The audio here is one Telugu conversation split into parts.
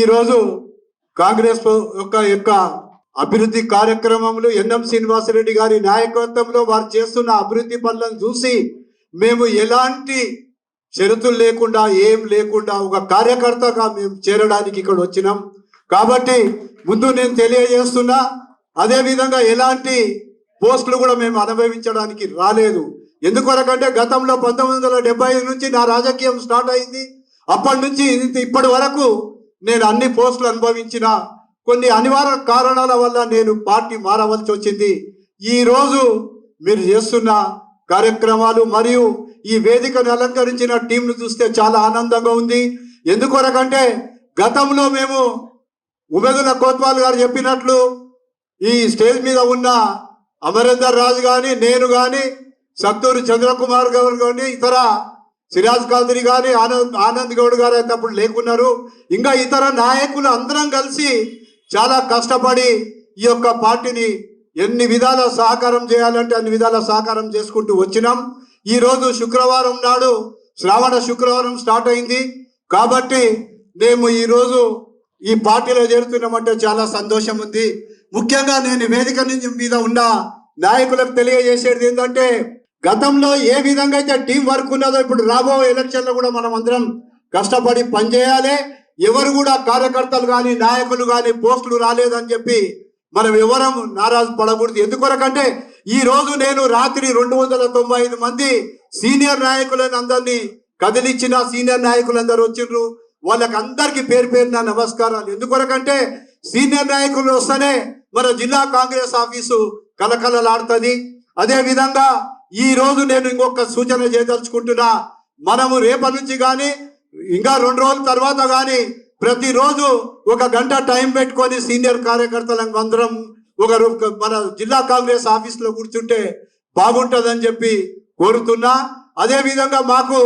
ఈరోజు కాంగ్రెస్ యొక్క యొక్క అభివృద్ధి కార్యక్రమములు ఎన్ఎం శ్రీనివాసరెడ్డి గారి నాయకత్వంలో వారు చేస్తున్న అభివృద్ధి పనులను చూసి మేము ఎలాంటి షరతులు లేకుండా ఏం లేకుండా ఒక కార్యకర్తగా మేము చేరడానికి ఇక్కడ వచ్చినాం. కాబట్టి ముందు నేను తెలియజేస్తున్నా అదే విధంగా ఎలాంటి పోస్టులు కూడా మేము అనుభవించడానికి రాలేదు. ఎందుకొరకంటే గతంలో పంతొమ్మిది వందల ఐదు నుంచి నా రాజకీయం స్టార్ట్ అయింది. అప్పటి నుంచి ఇంత ఇప్పటి వరకు నేను అన్ని పోస్టులు అనుభవించిన కొన్ని అనివార్య కారణాల వల్ల నేను పార్టీ మారవలసి వచ్చింది. ఈ రోజు మీరు చేస్తున్న కార్యక్రమాలు మరియు ఈ వేదికను అలంకరించిన టీంను చూస్తే చాలా ఆనందంగా ఉంది. ఎందుకొరకంటే గతంలో మేము ఉమెదుల కోత్వాల్ గారు చెప్పినట్లు ఈ స్టేజ్ మీద ఉన్న అమరేందర్ రాజు కానీ నేను కానీ సత్తూరు చంద్రకుమార్ గారు కానీ ఇతర సిరాజ్ కాదరి గారి ఆనంద్ ఆనంద్ గౌడ్ గారు అయితే అప్పుడు లేకున్నారు. ఇంకా ఇతర నాయకులు అందరం కలిసి చాలా కష్టపడి ఈ యొక్క పార్టీని ఎన్ని విధాల సహకారం చేయాలంటే అన్ని విధాల సహకారం చేసుకుంటూ వచ్చినాం. ఈరోజు శుక్రవారం నాడు శ్రావణ శుక్రవారం స్టార్ట్ అయింది. కాబట్టి మేము ఈరోజు ఈ పార్టీలో చేరుతున్నామంటే చాలా సంతోషం ఉంది. ముఖ్యంగా నేను వేదిక నుంచి మీద ఉన్న నాయకులకు తెలియజేసేది ఏంటంటే గతంలో ఏ విధంగా అయితే టీం వర్క్ ఉన్నదో ఇప్పుడు రాబోయే ఎలక్షన్లో కూడా మనం అందరం కష్టపడి పనిచేయాలి. ఎవరు కూడా కార్యకర్తలు కానీ నాయకులు కానీ పోస్టులు రాలేదని చెప్పి మనం ఎవరం నారాజు పడకూడదు. ఎందుకొరకంటే ఈ రోజు నేను రాత్రి రెండు వందల తొంభై ఐదు మంది సీనియర్ నాయకులను అందరినీ కదిలిచ్చిన సీనియర్ నాయకులందరూ వచ్చిండ్రు. వాళ్ళకి అందరికీ పేరు పేరున నమస్కారాలు. ఎందుకొరకంటే సీనియర్ నాయకులు వస్తేనే మన జిల్లా కాంగ్రెస్ ఆఫీసు కలకలలాడుతుంది అదే విధంగా ఈ రోజు నేను ఇంకొక సూచన చేయదలుచుకుంటున్నా. మనము రేపటి నుంచి కానీ ఇంకా రెండు రోజుల తర్వాత కానీ ప్రతిరోజు ఒక గంట టైం పెట్టుకొని సీనియర్ కార్యకర్తలకు అందరం ఒక రూ- మన జిల్లా కాంగ్రెస్ ఆఫీస్లో కూర్చుంటే బాగుంటుందని చెప్పి కోరుతున్నా. అదేవిధంగా మాకు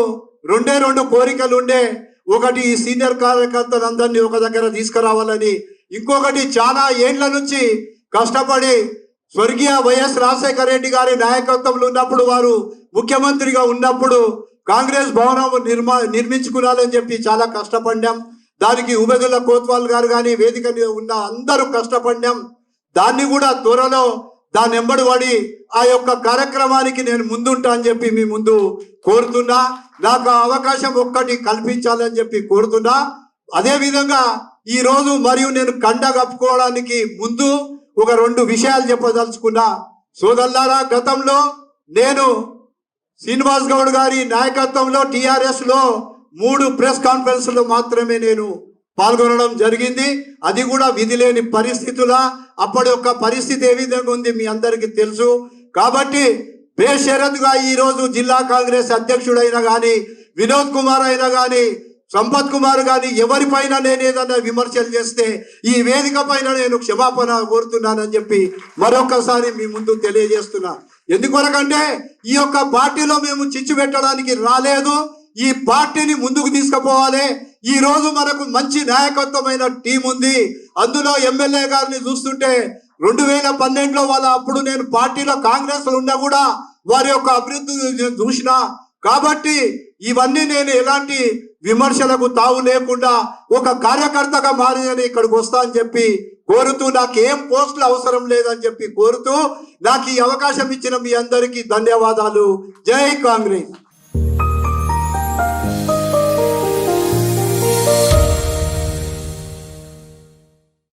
రెండే రెండు కోరికలు ఉండే ఒకటి ఈ సీనియర్ కార్యకర్తలందరినీ ఒక దగ్గర తీసుకురావాలని ఇంకొకటి చాలా ఏండ్ల నుంచి కష్టపడి స్వర్గీయ వైఎస్ రాజశేఖర రెడ్డి గారి నాయకత్వంలో ఉన్నప్పుడు వారు ముఖ్యమంత్రిగా ఉన్నప్పుడు కాంగ్రెస్ భవనం నిర్మా నిర్మించుకున్నారని చెప్పి చాలా కష్టపడ్డాం. దానికి ఉబెదుల కోత్వాల్ గారు కానీ వేదిక ఉన్న అందరూ కష్టపడ్డాం. దాన్ని కూడా త్వరలో దాని ఎంబడి పడి ఆ యొక్క కార్యక్రమానికి నేను ముందుంటా అని చెప్పి మీ ముందు కోరుతున్నా. నాకు ఆ అవకాశం ఒక్కటి కల్పించాలని చెప్పి కోరుతున్నా. అదేవిధంగా ఈరోజు ఈ రోజు మరియు నేను కండ కప్పుకోవడానికి ముందు ఒక రెండు విషయాలు చెప్పదలుచుకున్నా. సోదల్లారా గతంలో నేను శ్రీనివాస్ గౌడ్ గారి నాయకత్వంలో టీఆర్ఎస్లో మూడు ప్రెస్ కాన్ఫరెన్స్లో మాత్రమే నేను పాల్గొనడం జరిగింది. అది కూడా విధి లేని పరిస్థితుల అప్పటి యొక్క పరిస్థితి ఏ విధంగా ఉంది మీ అందరికీ తెలుసు. కాబట్టి బేషరతుగా ఈరోజు జిల్లా కాంగ్రెస్ అధ్యక్షుడైనా కానీ వినోద్ కుమార్ అయినా కానీ సంపత్ కుమార్ గారిని ఎవరిపైన నేను ఏదైనా విమర్శలు చేస్తే ఈ వేదిక పైన నేను క్షమాపణ కోరుతున్నానని చెప్పి మరొకసారి మీ ముందు తెలియజేస్తున్నా. ఎందుకొరకంటే ఈ యొక్క పార్టీలో మేము చిచ్చు పెట్టడానికి రాలేదు. ఈ పార్టీని ముందుకు తీసుకుపోవాలి. ఈ రోజు మనకు మంచి నాయకత్వమైన టీం ఉంది. అందులో ఎమ్మెల్యే గారిని చూస్తుంటే రెండు వేల పన్నెండులో వాళ్ళ అప్పుడు నేను పార్టీలో కాంగ్రెస్లో ఉన్నా కూడా వారి యొక్క అభివృద్ధి నేను చూసిన. కాబట్టి ఇవన్నీ నేను ఎలాంటి విమర్శలకు తావు లేకుండా ఒక కార్యకర్తగా మారి నేను ఇక్కడికి వస్తా అని చెప్పి కోరుతూ నాకు ఏం పోస్టులు అవసరం లేదని చెప్పి కోరుతూ నాకు ఈ అవకాశం ఇచ్చిన మీ అందరికీ ధన్యవాదాలు. జై కాంగ్రెస్.